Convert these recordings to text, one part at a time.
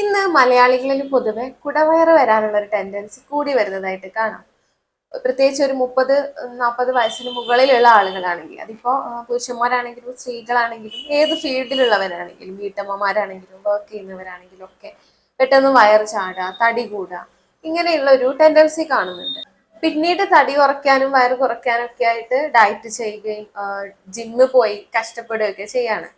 ഇന്ന് മലയാളികളിൽ പൊതുവെ കുടവയറ് വരാനുള്ള ഒരു ടെൻഡൻസി കൂടി വരുന്നതായിട്ട് കാണാം. പ്രത്യേകിച്ച് ഒരു മുപ്പത് നാൽപ്പത് വയസ്സിന് മുകളിലുള്ള ആളുകളാണെങ്കിൽ അതിപ്പോ പുരുഷന്മാരാണെങ്കിലും സ്ത്രീകളാണെങ്കിലും ഏത് ഫീൽഡിലുള്ളവരാണെങ്കിലും വീട്ടമ്മമാരാണെങ്കിലും വർക്ക് ചെയ്യുന്നവരാണെങ്കിലും ഒക്കെ പെട്ടെന്ന് വയർ ചാടുക തടി കൂടുക ഇങ്ങനെയുള്ള ഒരു ടെൻഡൻസി കാണുന്നുണ്ട്. പിന്നീട് തടി കുറയ്ക്കാനും വയറ് കുറയ്ക്കാനും ഒക്കെ ആയിട്ട് ഡയറ്റ് ചെയ്യുകയും ജിമ്മിൽ പോയി കഷ്ടപ്പെടുകയൊക്കെ ചെയ്യാണ്.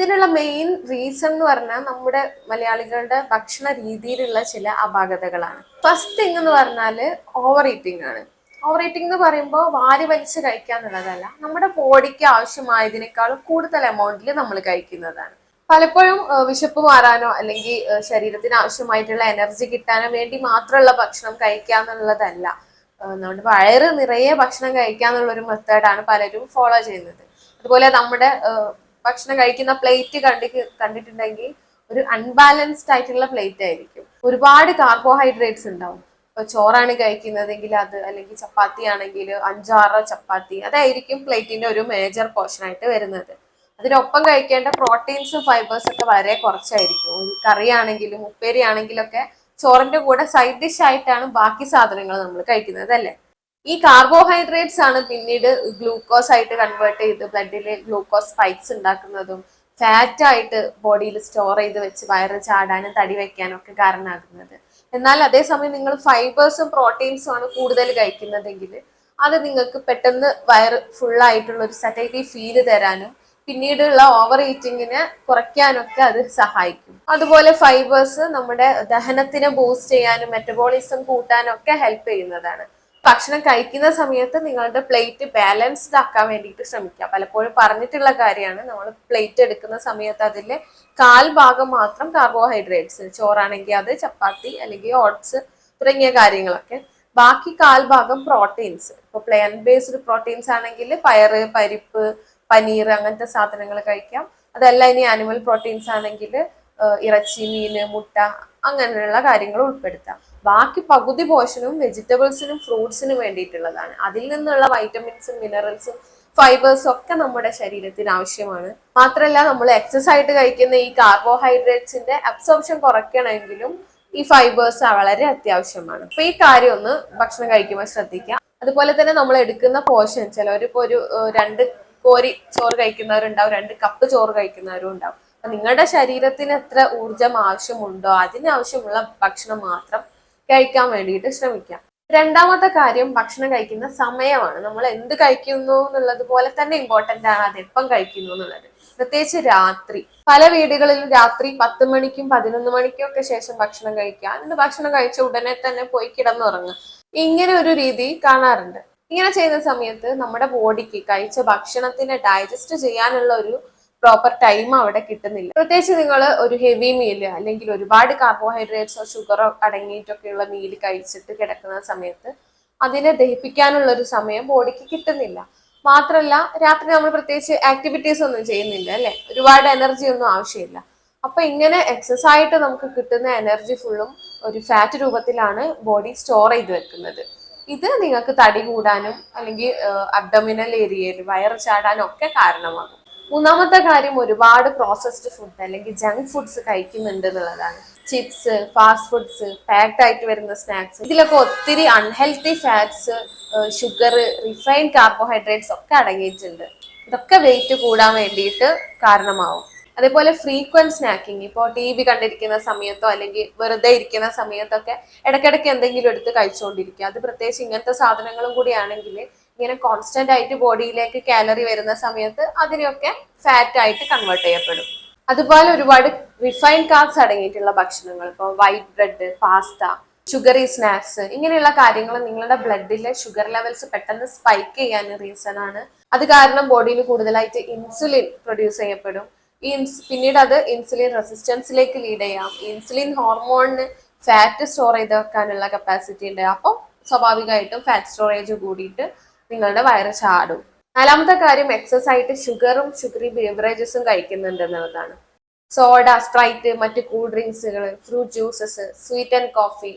ഇതിനുള്ള മെയിൻ റീസൺ എന്ന് പറഞ്ഞാൽ നമ്മുടെ മലയാളികളുടെ ഭക്ഷണ രീതിയിലുള്ള ചില അപാകതകളാണ്. ഫസ്റ്റ് തിങ് എന്ന് പറഞ്ഞാൽ ഓവർ ഈറ്റിംഗ് ആണ്. ഓവർ ഈറ്റിംഗ് എന്ന് പറയുമ്പോൾ വാരി വലിച്ച് കഴിക്കുക എന്നുള്ളതല്ല നമ്മുടെ ബോഡിക്ക് ആവശ്യമായതിനേക്കാളും കൂടുതൽ എമൗണ്ടിൽ നമ്മൾ കഴിക്കുന്നതാണ്. പലപ്പോഴും വിശപ്പ് മാറാനോ അല്ലെങ്കിൽ ശരീരത്തിന് ആവശ്യമായിട്ടുള്ള എനർജി കിട്ടാനോ വേണ്ടി മാത്രമുള്ള ഭക്ഷണം കഴിക്കുക എന്നുള്ളതല്ല. നമ്മുടെ വയറ് നിറയെ ഭക്ഷണം കഴിക്കുക എന്നുള്ള ഒരു മെത്തേഡാണ് പലരും ഫോളോ ചെയ്യുന്നത്. അതുപോലെ നമ്മുടെ ഭക്ഷണം കഴിക്കുന്ന പ്ലേറ്റ് കണ്ടി കണ്ടിട്ടുണ്ടെങ്കിൽ ഒരു അൺബാലൻസ്ഡ് ആയിട്ടുള്ള പ്ലേറ്റ് ആയിരിക്കും. ഒരുപാട് കാർബോഹൈഡ്രേറ്റ്സ് ഉണ്ടാവും. ഇപ്പൊ ചോറാണ് കഴിക്കുന്നതെങ്കിൽ അത് അല്ലെങ്കിൽ ചപ്പാത്തി ആണെങ്കിൽ അഞ്ചാറോ ചപ്പാത്തി അതായിരിക്കും പ്ലേറ്റിന്റെ ഒരു മേജർ പോർഷൻ ആയിട്ട് വരുന്നത്. അതിനൊപ്പം കഴിക്കേണ്ട പ്രോട്ടീൻസും ഫൈബേഴ്സും ഒക്കെ വളരെ കുറച്ചായിരിക്കും. ഒരു കറി ആണെങ്കിലും ഉപ്പേരി ആണെങ്കിലും ഒക്കെ ചോറിന്റെ കൂടെ സൈഡ് ഡിഷ് ആയിട്ടാണ് ബാക്കി സാധനങ്ങൾ നമ്മൾ കഴിക്കുന്നത് അല്ലേ? ഈ കാർബോഹൈഡ്രേറ്റ്സ് ആണ് പിന്നീട് ഗ്ലൂക്കോസ് ആയിട്ട് കൺവേർട്ട് ചെയ്ത് ബ്ലഡിൽ ഗ്ലൂക്കോസ് സ്പൈക്സ് ഉണ്ടാക്കുന്നതും ഫാറ്റ് ആയിട്ട് ബോഡിയിൽ സ്റ്റോർ ചെയ്ത് വെച്ച് വയറ് ചാടാനും തടി വെക്കാനും ഒക്കെ കാരണമാകുന്നത്. എന്നാൽ അതേസമയം നിങ്ങൾ ഫൈബേഴ്സും പ്രോട്ടീൻസും ആണ് കൂടുതൽ കഴിക്കുന്നതെങ്കിൽ അത് നിങ്ങൾക്ക് പെട്ടെന്ന് വയറ് ഫുൾ ആയിട്ടുള്ള ഒരു സറ്റൈറ്റി ഫീൽ തരാനും പിന്നീടുള്ള ഓവർ ഈറ്റിങ്ങിനെ കുറയ്ക്കാനൊക്കെ അത് സഹായിക്കും. അതുപോലെ ഫൈബേഴ്സ് നമ്മുടെ ദഹനത്തിനെ ബൂസ്റ്റ് ചെയ്യാനും മെറ്റബോളിസം കൂട്ടാനും ഒക്കെ ഹെൽപ്പ് ചെയ്യുന്നതാണ്. ഭക്ഷണം കഴിക്കുന്ന സമയത്ത് നിങ്ങളുടെ പ്ലേറ്റ് ബാലൻസ്ഡ് ആക്കാൻ വേണ്ടിയിട്ട് ശ്രമിക്കുക. പലപ്പോഴും പറഞ്ഞിട്ടുള്ള കാര്യമാണ്. നമ്മൾ പ്ലേറ്റ് എടുക്കുന്ന സമയത്ത് അതിൽ കാൽ ഭാഗം മാത്രം കാർബോഹൈഡ്രേറ്റ്സ് ചോറാണെങ്കിൽ അത് ചപ്പാത്തി അല്ലെങ്കിൽ ഓട്സ് തുടങ്ങിയ കാര്യങ്ങളൊക്കെ. ബാക്കി കാൽ ഭാഗം പ്രോട്ടീൻസ് ഇപ്പൊ പ്ലേൻ ബേസ്ഡ് പ്രോട്ടീൻസ് ആണെങ്കിൽ പയറ് പരിപ്പ് പനീർ അങ്ങനത്തെ സാധനങ്ങൾ കഴിക്കാം. അതല്ല ഇനി ആനിമൽ പ്രോട്ടീൻസ് ആണെങ്കിൽ ഇറച്ചി മീന് മുട്ട അങ്ങനെയുള്ള കാര്യങ്ങൾ ഉൾപ്പെടുത്താം. ബാക്കി പകുതി പോർഷനും വെജിറ്റബിൾസിനും ഫ്രൂട്ട്സിനും വേണ്ടിയിട്ടുള്ളതാണ്. അതിൽ നിന്നുള്ള വൈറ്റമിൻസും മിനറൽസും ഫൈബേഴ്സും ഒക്കെ നമ്മുടെ ശരീരത്തിന് ആവശ്യമാണ്. മാത്രമല്ല നമ്മൾ എക്സസ് ആയിട്ട് കഴിക്കുന്ന ഈ കാർബോഹൈഡ്രേറ്റ്സിന്റെ അബ്സോർപ്ഷൻ കുറയ്ക്കണമെങ്കിലും ഈ ഫൈബേഴ്സ് വളരെ അത്യാവശ്യമാണ്. അപ്പൊ ഈ കാര്യം ഒന്ന് ഭക്ഷണം കഴിക്കുമ്പോൾ ശ്രദ്ധിക്കുക. അതുപോലെ തന്നെ നമ്മൾ എടുക്കുന്ന പോർഷൻ ചിലവരിപ്പോ ഒരു രണ്ട് കോരി ചോറ് കഴിക്കുന്നവരുണ്ടാവും രണ്ട് കപ്പ് ചോറ് കഴിക്കുന്നവരും ഉണ്ടാവും. നിങ്ങളുടെ ശരീരത്തിന് എത്ര ഊർജം ആവശ്യമുണ്ടോ അതിനാവശ്യമുള്ള ഭക്ഷണം മാത്രം കഴിക്കാൻ വേണ്ടിയിട്ട് ശ്രമിക്കാം. രണ്ടാമത്തെ കാര്യം ഭക്ഷണം കഴിക്കുന്ന സമയമാണ്. നമ്മൾ എന്ത് കഴിക്കുന്നു എന്നുള്ളത് പോലെ തന്നെ ഇമ്പോർട്ടന്റ് ആണ്. അത് എപ്പം കഴിക്കുന്നു എന്നുള്ളത്. പ്രത്യേകിച്ച് രാത്രി. പല വീടുകളിലും രാത്രി പത്ത് മണിക്കും പതിനൊന്ന് മണിക്കും ഒക്കെ ശേഷം ഭക്ഷണം കഴിക്കുക. എന്നിട്ട് ഭക്ഷണം കഴിച്ച ഉടനെ തന്നെ പോയി കിടന്നുറങ്ങുക. ഇങ്ങനെ ഒരു രീതി കാണാറുണ്ട്. ഇങ്ങനെ ചെയ്യുന്ന സമയത്ത് നമ്മുടെ ബോഡിക്ക് കഴിച്ച ഭക്ഷണത്തിനെ ഡൈജസ്റ്റ് ചെയ്യാനുള്ള ഒരു പ്രോപ്പർ ടൈം അവിടെ കിട്ടുന്നില്ല. പ്രത്യേകിച്ച് നിങ്ങൾ ഒരു ഹെവി മീൽ അല്ലെങ്കിൽ ഒരുപാട് കാർബോഹൈഡ്രേറ്റ്സോ ഷുഗറോ അടങ്ങിയിട്ടൊക്കെയുള്ള മീൽ കഴിച്ചിട്ട് കിടക്കുന്ന സമയത്ത് അതിനെ ദഹിപ്പിക്കാനുള്ള ഒരു സമയം ബോഡിക്ക് കിട്ടുന്നില്ല. മാത്രമല്ല രാത്രി നമ്മൾ പ്രത്യേകിച്ച് ആക്ടിവിറ്റീസ് ഒന്നും ചെയ്യുന്നില്ല അല്ലെ? ഒരുപാട് എനർജി ഒന്നും ആവശ്യമില്ല. അപ്പൊ ഇങ്ങനെ എക്സസ് ആയിട്ട് നമുക്ക് കിട്ടുന്ന എനർജി ഫുള്ളും ഒരു ഫാറ്റ് രൂപത്തിലാണ് ബോഡി സ്റ്റോർ ചെയ്ത് വെക്കുന്നത്. ഇത് നിങ്ങൾക്ക് തടി കൂടാനും അല്ലെങ്കിൽ അബ്ഡമിനൽ ഏരിയയിൽ വയറ് ചാടാനും ഒക്കെ കാരണമാകും. മൂന്നാമത്തെ കാര്യം ഒരുപാട് പ്രോസസ്ഡ് ഫുഡ് അല്ലെങ്കിൽ ജങ്ക് ഫുഡ്സ് കഴിക്കുന്നുണ്ട് എന്നുള്ളതാണ്. ചിപ്സ് ഫാസ്റ്റ് ഫുഡ്സ് പാക്ഡ് ആയിട്ട് വരുന്ന സ്നാക്സ് ഇതിലൊക്കെ ഒത്തിരി unhealthy fats sugar refined carbohydrates ഒക്കെ അടങ്ങിയിട്ടുണ്ട്. ഇതൊക്കെ വെയിറ്റ് കൂടാൻ വേണ്ടിയിട്ട് കാരണമാവും. അതേപോലെ ഫ്രീക്വന്റ് സ്നാക്കിങ് ഇപ്പോൾ ടി വി കണ്ടിരിക്കുന്ന സമയത്തോ അല്ലെങ്കിൽ വെറുതെ ഇരിക്കുന്ന സമയത്തൊക്കെ ഇടയ്ക്കിടയ്ക്ക് എന്തെങ്കിലും എടുത്ത് കഴിച്ചുകൊണ്ടിരിക്കുക. അത് പ്രത്യേകിച്ച് ഇങ്ങനത്തെ സാധനങ്ങളും കൂടിയാണെങ്കിൽ ഇങ്ങനെ കോൺസ്റ്റന്റ് ആയിട്ട് ബോഡിയിലേക്ക് കാലറി വരുന്ന സമയത്ത് അതിനെയൊക്കെ ഫാറ്റ് ആയിട്ട് കൺവേർട്ട് ചെയ്യപ്പെടും. അതുപോലെ ഒരുപാട് റിഫൈൻഡ് കാർബ്സ് അടങ്ങിയിട്ടുള്ള ഭക്ഷണങ്ങൾ ഇപ്പോൾ white bread pasta sugary snacks ഇങ്ങനെയുള്ള കാര്യങ്ങൾ നിങ്ങളുടെ ബ്ലഡിലെ ഷുഗർ ലെവൽസ് പെട്ടെന്ന് സ്പൈക്ക് ചെയ്യാൻ റീസൺ ആണ്. അത് കാരണം ബോഡിയിൽ കൂടുതലായിട്ട് ഇൻസുലിൻ പ്രൊഡ്യൂസ് ചെയ്യപ്പെടും. ഈ പിന്നീട് അത് ഇൻസുലിൻ റെസിസ്റ്റൻസിലേക്ക് ലീഡ് ചെയ്യാം. ഇൻസുലിൻ ഹോർമോണിന് ഫാറ്റ് സ്റ്റോർ ചെയ്ത് വെക്കാനുള്ള കപ്പാസിറ്റി ഉണ്ട്. അപ്പം സ്വാഭാവികമായിട്ടും ഫാറ്റ് സ്റ്റോറേജ് കൂടിയിട്ട് നിങ്ങളുടെ വയറ് ചാടും. നാലാമത്തെ കാര്യം എക്സസ് ആയിട്ട് ഷുഗറും ഷുഗറി ബീവറേജസും കഴിക്കുന്നുണ്ട് എന്നുള്ളതാണ് സോഡ സ്പ്രൈറ്റ് മറ്റ് cool ഡ്രിങ്ക്സുകൾ fruit juices sweet and coffee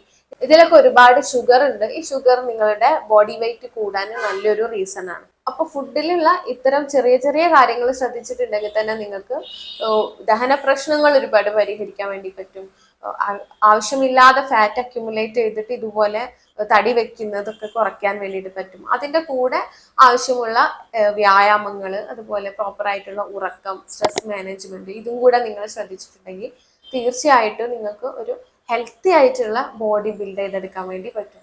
ഇതിലൊക്കെ ഒരുപാട് ഷുഗർ ഉണ്ട്. ഈ ഷുഗർ നിങ്ങളുടെ ബോഡി വെയിറ്റ് കൂടാൻ നല്ലൊരു റീസൺ ആണ്. അപ്പൊ ഫുഡിലുള്ള ഇത്തരം ചെറിയ ചെറിയ കാര്യങ്ങൾ ശ്രദ്ധിച്ചിട്ടുണ്ടെങ്കിൽ തന്നെ നിങ്ങൾക്ക് ദഹന പ്രശ്നങ്ങൾ ഒരുപാട് പരിഹരിക്കാൻ വേണ്ടി പറ്റും. ആവശ്യമില്ലാതെ ഫാറ്റ് അക്യുമുലേറ്റ് ചെയ്തിട്ട് ഇതുപോലെ തടി വെക്കുന്നതൊക്കെ കുറയ്ക്കാൻ വേണ്ടിയിട്ട് പറ്റും. അതിന്റെ കൂടെ ആവശ്യമുള്ള വ്യായാമങ്ങൾ അതുപോലെ പ്രോപ്പറായിട്ടുള്ള ഉറക്കം സ്ട്രെസ് മാനേജ്മെന്റ് ഇതും കൂടെ നിങ്ങൾ ശ്രദ്ധിച്ചിട്ടുണ്ടെങ്കിൽ തീർച്ചയായിട്ടും നിങ്ങൾക്ക് ഒരു ഹെൽത്തി ആയിട്ടുള്ള ബോഡി ബിൽഡ് ചെയ്തെടുക്കാൻ വേണ്ടി പറ്റും.